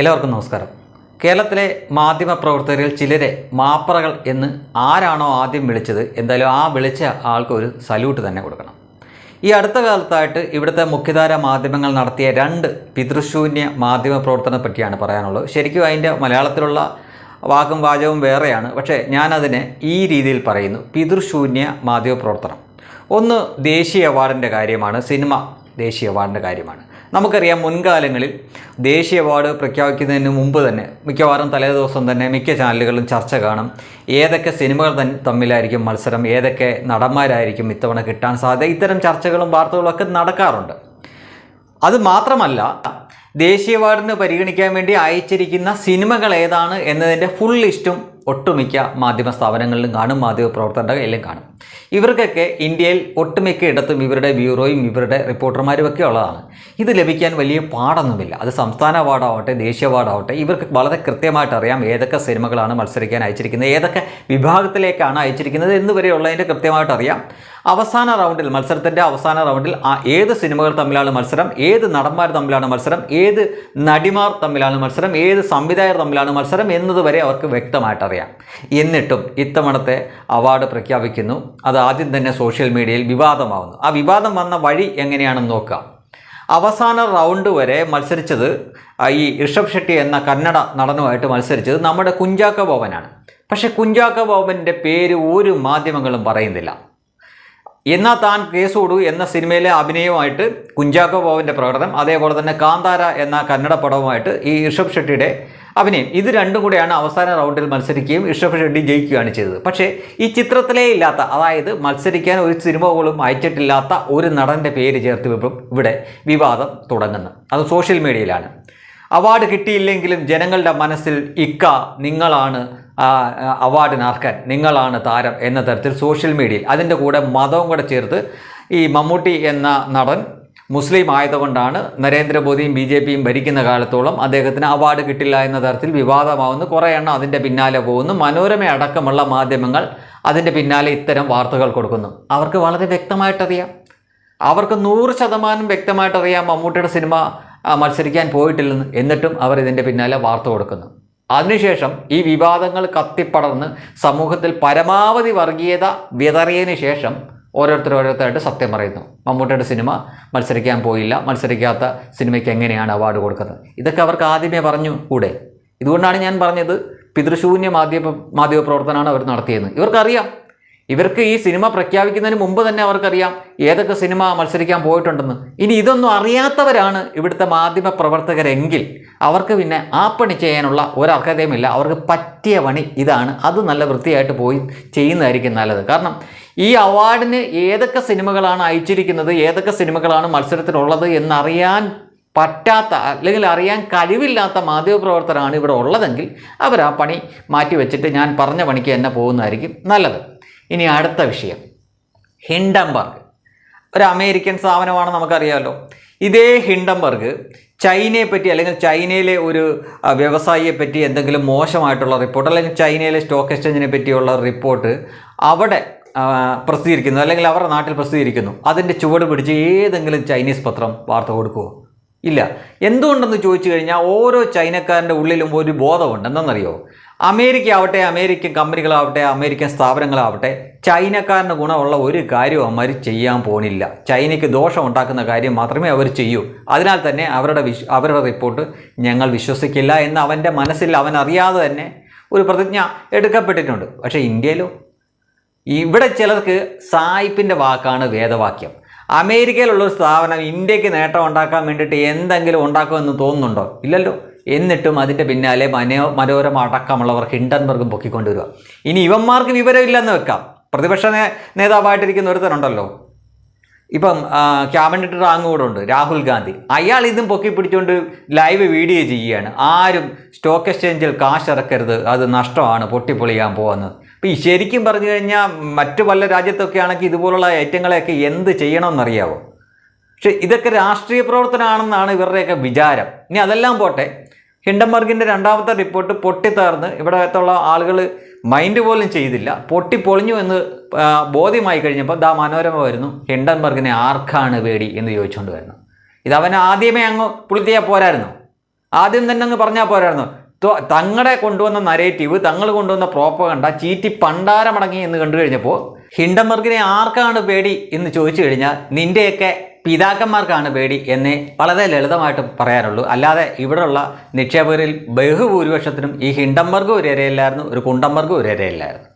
എല്ലാവർക്കും നമസ്കാരം. കേരളത്തിലെ മാധ്യമ പ്രവർത്തകരിൽ ചിലരെ മാപ്പറകൾ എന്ന് ആരാണോ ആദ്യം വിളിച്ചത് എന്തായാലും ആ വിളിച്ച ആൾക്ക് ഒരു സല്യൂട്ട് തന്നെ കൊടുക്കണം. ഈ അടുത്ത കാലത്തായിട്ട് ഇവിടുത്തെ മുഖ്യധാര മാധ്യമങ്ങൾ നടത്തിയ രണ്ട് പിതൃശൂന്യ മാധ്യമ പ്രവർത്തനത്തെ പറ്റിയാണ് പറയാനുള്ളത്. ശരിക്കും അതിന്റെ മലയാളത്തിലുള്ള വാക്കും വാചകവും വേറെയാണ്. പക്ഷേ ഞാനതിനെ ഈ രീതിയിൽ പറയുന്നു. പിതൃശൂന്യ മാധ്യമ പ്രവർത്തനം ഒന്ന് ദേശീയ അവാർഡിന്റെ കാര്യമാണ് സിനിമ ദേശീയ അവാർഡിന്റെ കാര്യമാണ്. നമുക്കറിയാം മുൻകാലങ്ങളിൽ ദേശീയ അവാർഡ് പ്രഖ്യാപിക്കുന്നതിന് മുമ്പ് തന്നെ മിക്കവാറും തലേ ദിവസം തന്നെ മിക്ക ചാനലുകളിലും ചർച്ച കാണും. ഏതൊക്കെ സിനിമകൾ തമ്മിലായിരിക്കും മത്സരം? ഏതൊക്കെ നടന്മാരായിരിക്കും ഇത്തവണ കിട്ടാൻ സാധ്യത? ഇത്തരം ചർച്ചകളും വാർത്തകളും ഒക്കെ നടക്കാറുണ്ട്. അത് മാത്രമല്ല ദേശീയ അവാർഡിന് പരിഗണിക്കാൻ വേണ്ടി അയച്ചിരിക്കുന്ന സിനിമകൾ ഏതാണ് എന്നതിന്റെ ഫുൾ ലിസ്റ്റും ഒട്ടുമിക്ക മാധ്യമ സ്ഥാപനങ്ങളിലും കാണും മാധ്യമ പ്രവർത്തകരുടെ കയ്യിലും കാണും. ഇവർക്കൊക്കെ ഇന്ത്യയിൽ ഒട്ടുമിക്ക ഇടത്തും ഇവരുടെ ബ്യൂറോയും ഇവരുടെ റിപ്പോർട്ടർമാരും ഒക്കെ ഉള്ളതാണ്. ഇത് ലഭിക്കാൻ വലിയ പാടൊന്നുമില്ല. അത് സംസ്ഥാന അവാർഡാവട്ടെ ദേശീയ അവാർഡാവട്ടെ ഇവർക്ക് വളരെ കൃത്യമായിട്ട് അറിയാം ഏതൊക്കെ സിനിമകളാണ് മത്സരിക്കാൻ അയച്ചിരിക്കുന്നത് ഏതൊക്കെ വിഭാഗത്തിലേക്കാണ് അയച്ചിരിക്കുന്നത് എന്ന് വരെയുള്ളതിന്റെ കൃത്യമായിട്ട് അറിയാം. അവസാന റൗണ്ടിൽ മത്സരത്തിന്റെ അവസാന റൗണ്ടിൽ ആ ഏത് സിനിമകൾ തമ്മിലാണ് മത്സരം ഏത് നടന്മാർ തമ്മിലാണ് മത്സരം ഏത് നടിമാർ തമ്മിലാണ് മത്സരം ഏത് സംവിധായകർ തമ്മിലാണ് മത്സരം എന്നതുവരെ അവർക്ക് വ്യക്തമായിട്ടറിയാം എന്നിട്ടും ഇത്തവണത്തെ അവാർഡ് പ്രഖ്യാപിക്കുന്നു. അത് ആദ്യം തന്നെ സോഷ്യൽ മീഡിയയിൽ വിവാദമാവുന്നു. ആ വിവാദം വന്ന വഴി എങ്ങനെയാണെന്ന് നോക്കാം. അവസാന റൗണ്ട് വരെ മത്സരിച്ചത് ഈ ഋഷഭ് ഷെട്ടി എന്ന കന്നഡ നടനുമായിട്ട് മത്സരിച്ചത് നമ്മുടെ കുഞ്ചാക്ക ബോബനാണ് പക്ഷേ കുഞ്ചാക്ക ബോബന്റെ പേര് ഒരു മാധ്യമങ്ങളും പറയുന്നില്ല. എന്നാ താൻ കേസോടു എന്ന സിനിമയിലെ അഭിനയവുമായിട്ട് കുഞ്ചാക്കോ ബോബന്റെ പ്രകടനം അതേപോലെ തന്നെ കാന്താര എന്ന കന്നഡ പടവുമായിട്ട് ഈ ഋഷഭ് ഷെട്ടിയുടെ അഭിനയം. ഇത് രണ്ടും കൂടെയാണ് അവസാന റൗണ്ടിൽ മത്സരിക്കുകയും ഋഷഭ് ഷെട്ടി ജയിക്കുകയാണ് ചെയ്തത്. പക്ഷേ ഈ ചിത്രത്തിലേ ഇല്ലാത്ത അതായത് മത്സരിക്കാൻ ഒരു സിനിമ പോലും അയച്ചിട്ടില്ലാത്ത ഒരു നടന്റെ പേര് ചേർത്ത് ഇവിടെ വിവാദം തുടങ്ങുന്നു. അത് സോഷ്യൽ മീഡിയയിലാണ്. അവാർഡ് കിട്ടിയില്ലെങ്കിലും ജനങ്ങളുടെ മനസ്സിൽ ഇക്ക നിങ്ങളാണ് അവാർഡിന് അർഹൻ നിങ്ങളാണ് താരം എന്ന തരത്തിൽ സോഷ്യൽ മീഡിയയിൽ അതിന്റെ കൂടെ മതവും കൂടെ ചേർത്ത് ഈ മമ്മൂട്ടി എന്ന നടൻ മുസ്ലിം ആയതുകൊണ്ടാണ് നരേന്ദ്രമോദിയും ബി ജെ പിയും ഭരിക്കുന്ന കാലത്തോളം അദ്ദേഹത്തിന് അവാർഡ് കിട്ടില്ല എന്ന തരത്തിൽ വിവാദമാവുന്നു. കുറേ എണ്ണം അതിന്റെ പിന്നാലെ പോകുന്നു. മനോരമ അടക്കമുള്ള മാധ്യമങ്ങൾ അതിന്റെ പിന്നാലെ ഇത്തരം വാർത്തകൾ കൊടുക്കുന്നു. അവർക്ക് വളരെ വ്യക്തമായിട്ടറിയാം. അവർക്ക് നൂറ് ശതമാനം വ്യക്തമായിട്ടറിയാം മമ്മൂട്ടിയുടെ സിനിമ മത്സരിക്കാൻ പോയിട്ടില്ലെന്ന് എന്നിട്ടും അവർ ഇതിന്റെ പിന്നാലെ വാർത്ത കൊടുക്കുന്നു. അതിനുശേഷം ഈ വിവാദങ്ങൾ കത്തിപ്പടർന്ന് സമൂഹത്തിൽ പരമാവധി വർഗീയത വിതറിയതിനു ശേഷം ഓരോരുത്തർ ഓരോരുത്തരായിട്ട് സത്യം പറയുന്നു. മമ്മൂട്ടിയുടെ സിനിമ മത്സരിക്കാൻ പോയില്ല മത്സരിക്കാത്ത സിനിമയ്ക്ക് എങ്ങനെയാണ് അവാർഡ് കൊടുക്കുന്നത്? ഇതൊക്കെ അവർക്ക് ആദ്യമേ പറഞ്ഞു കൂടെ. ഇതുകൊണ്ടാണ് ഞാൻ പറഞ്ഞത് പിതൃശൂന്യ മാധ്യമ മാധ്യമ പ്രവർത്തനമാണ് അവർ നടത്തിയത്. ഇവർക്കറിയാം ഇവർക്ക് ഈ സിനിമ പ്രഖ്യാപിക്കുന്നതിന് മുമ്പ് തന്നെ അവർക്കറിയാം ഏതൊക്കെ സിനിമ മത്സരിക്കാൻ പോയിട്ടുണ്ടെന്ന്. ഇനി ഇതൊന്നും അറിയാത്തവരാണ് ഇവിടുത്തെ മാധ്യമ പ്രവർത്തകരെങ്കിൽ അവർക്ക് പിന്നെ ആ പണി ചെയ്യാനുള്ള ഒരർഹതയുമില്ല അവർക്ക് പറ്റിയ പണി ഇതാണ്. അത് നല്ല വൃത്തിയായിട്ട് പോയി ചെയ്യുന്നതായിരിക്കും നല്ലത്. കാരണം ഈ അവാർഡിന് ഏതൊക്കെ സിനിമകളാണ് അയച്ചിരിക്കുന്നത് ഏതൊക്കെ സിനിമകളാണ് മത്സരത്തിലുള്ളത് എന്നറിയാൻ പറ്റാത്ത അല്ലെങ്കിൽ അറിയാൻ കഴിവില്ലാത്ത മാധ്യമപ്രവർത്തകരാണ് ഇവിടെ ഉള്ളതെങ്കിൽ അവർ ആ പണി മാറ്റി വെച്ചിട്ട് ഞാൻ പറഞ്ഞ പണിക്ക് തന്നെ പോകുന്നതായിരിക്കും നല്ലത്. ഇനി അടുത്ത വിഷയം. ഹിൻഡംബർഗ് ഒരു അമേരിക്കൻ സ്ഥാപനമാണ് നമുക്കറിയാമല്ലോ ഇതേ ഹിൻഡംബർഗ് ചൈനയെ പറ്റി അല്ലെങ്കിൽ ചൈനയിലെ ഒരു വ്യവസായിയെ പറ്റി എന്തെങ്കിലും മോശമായിട്ടുള്ള റിപ്പോർട്ട് അല്ലെങ്കിൽ ചൈനയിലെ സ്റ്റോക്ക് എക്സ്ചേഞ്ചിനെ പറ്റിയുള്ള റിപ്പോർട്ട് അവിടെ പ്രസിദ്ധീകരിക്കുന്നു അല്ലെങ്കിൽ അവരുടെ നാട്ടിൽ പ്രസിദ്ധീകരിക്കുന്നു. അതിന്റെ ചുവട് പിടിച്ച് ഏതെങ്കിലും ചൈനീസ് പത്രം വാർത്ത കൊടുക്കുമോ ഇല്ല. എന്തുകൊണ്ടെന്ന് ചോദിച്ചു കഴിഞ്ഞാൽ ഓരോ ചൈനക്കാരന്റെ ഉള്ളിലും ഒരു ബോധമുണ്ട്. എന്തെന്നറിയോ അമേരിക്ക ആവട്ടെ അമേരിക്കൻ കമ്പനികളാവട്ടെ അമേരിക്കൻ സ്ഥാപനങ്ങളാവട്ടെ ചൈനക്കാരന് ഗുണമുള്ള ഒരു കാര്യവും അവന്മാർ ചെയ്യാൻ പോണില്ല. ചൈനയ്ക്ക് ദോഷം ഉണ്ടാക്കുന്ന കാര്യം മാത്രമേ അവർ ചെയ്യൂ. അതിനാൽ തന്നെ അവരുടെ വിശ് അവരുടെ റിപ്പോർട്ട് ഞങ്ങൾ വിശ്വസിക്കില്ല എന്ന് അവന്റെ മനസ്സിൽ അവൻ അറിയാതെ തന്നെ ഒരു പ്രതിജ്ഞ എടുക്കപ്പെട്ടിട്ടുണ്ട്. പക്ഷേ ഇന്ത്യയിലോ? ഇവിടെ ചിലർക്ക് സായിപ്പിന്റെ വാക്കാണ് വേദവാക്യം. അമേരിക്കയിലുള്ള ഒരു സ്ഥാപനം ഇന്ത്യയ്ക്ക് നേട്ടം ഉണ്ടാക്കാൻ വേണ്ടിയിട്ട് എന്തെങ്കിലും ഉണ്ടാക്കുമെന്ന് തോന്നുന്നുണ്ടോ? ഇല്ലല്ലോ. എന്നിട്ടും അതിന്റെ പിന്നാലെ മനോ മനോരമ അടക്കമുള്ളവർ ഹിൻഡൻബർഗും പൊക്കിക്കൊണ്ടുവരിക. ഇനി ഇവന്മാർക്ക് വിവരമില്ലെന്ന് വെക്കാം. പ്രതിപക്ഷ നേതാവായിട്ടിരിക്കുന്ന ഒരുത്തനുണ്ടല്ലോ ഇപ്പം ക്യാബിനറ്റ് റാങ്ക് കൂടെ ഉണ്ട്. രാഹുൽ ഗാന്ധി. അയാൾ ഇതും പൊക്കി പിടിച്ചുകൊണ്ട് ലൈവ് വീഡിയോ ചെയ്യുകയാണ്. ആരും സ്റ്റോക്ക് എക്സ്ചേഞ്ചിൽ കാശ് ഇറക്കരുത്. അത് നഷ്ടമാണ്. പൊട്ടിപ്പൊളിയാൻ പോകുന്നത് അപ്പം ഈ ശരിക്കും പറഞ്ഞു കഴിഞ്ഞാൽ മറ്റു പല രാജ്യത്തൊക്കെ ആണെങ്കിൽ ഇതുപോലുള്ള ഏറ്റങ്ങളെയൊക്കെ എന്ത് ചെയ്യണമെന്നറിയാവോ? പക്ഷെ ഇതൊക്കെ രാഷ്ട്രീയ പ്രവർത്തനമാണെന്നാണ് ഇവരുടെയൊക്കെ വിചാരം. ഇനി അതെല്ലാം പോട്ടെ. ഹിൻഡൻബർഗിന്റെ രണ്ടാമത്തെ റിപ്പോർട്ട് പൊട്ടിത്തകർന്ന് ഇവിടത്തുള്ള ആളുകൾ മൈൻഡ് പോലും ചെയ്തില്ല. പൊട്ടിപ്പൊളിഞ്ഞു എന്ന് ആ, ബോധ്യമായി കഴിഞ്ഞപ്പോൾ ദാ മനോരമ വരുന്നു. ഹിൻഡൻബർഗിനെ ആർക്കാണ് പേടി എന്ന് ചോദിച്ചുകൊണ്ട് വരുന്നു. ഇത് അവൻ ആദ്യമേ അങ്ങ് പുളുത്തിയാൽ പോരായിരുന്നു. ആദ്യം തന്നെ അങ്ങ് പറഞ്ഞാൽ പോരായിരുന്നു. തങ്ങളെ കൊണ്ടുവന്ന നരേറ്റീവ് തങ്ങൾ കൊണ്ടുവന്ന പ്രോപ്പകണ്ട ചീറ്റി പണ്ടാരമടങ്ങി എന്ന് കണ്ടു കഴിഞ്ഞപ്പോൾ ഹിൻഡൻബർഗിനെ ആർക്കാണ് പേടി എന്ന് ചോദിച്ചു കഴിഞ്ഞാൽ നിന്റെയൊക്കെ പിതാക്കന്മാർക്കാണ് പേടി എന്നേ വളരെ ലളിതമായിട്ട് പറയാനുള്ളൂ. അല്ലാതെ ഇവിടെയുള്ള നിക്ഷേപകരിൽ ബഹുഭൂരിപക്ഷത്തിനും ഈ ഹിണ്ടംബർഗ് ഒരു ഇരയില്ലായിരുന്നു ഒരു കുണ്ടംബർഗ് ഒരു ഇരയില്ലായിരുന്നു.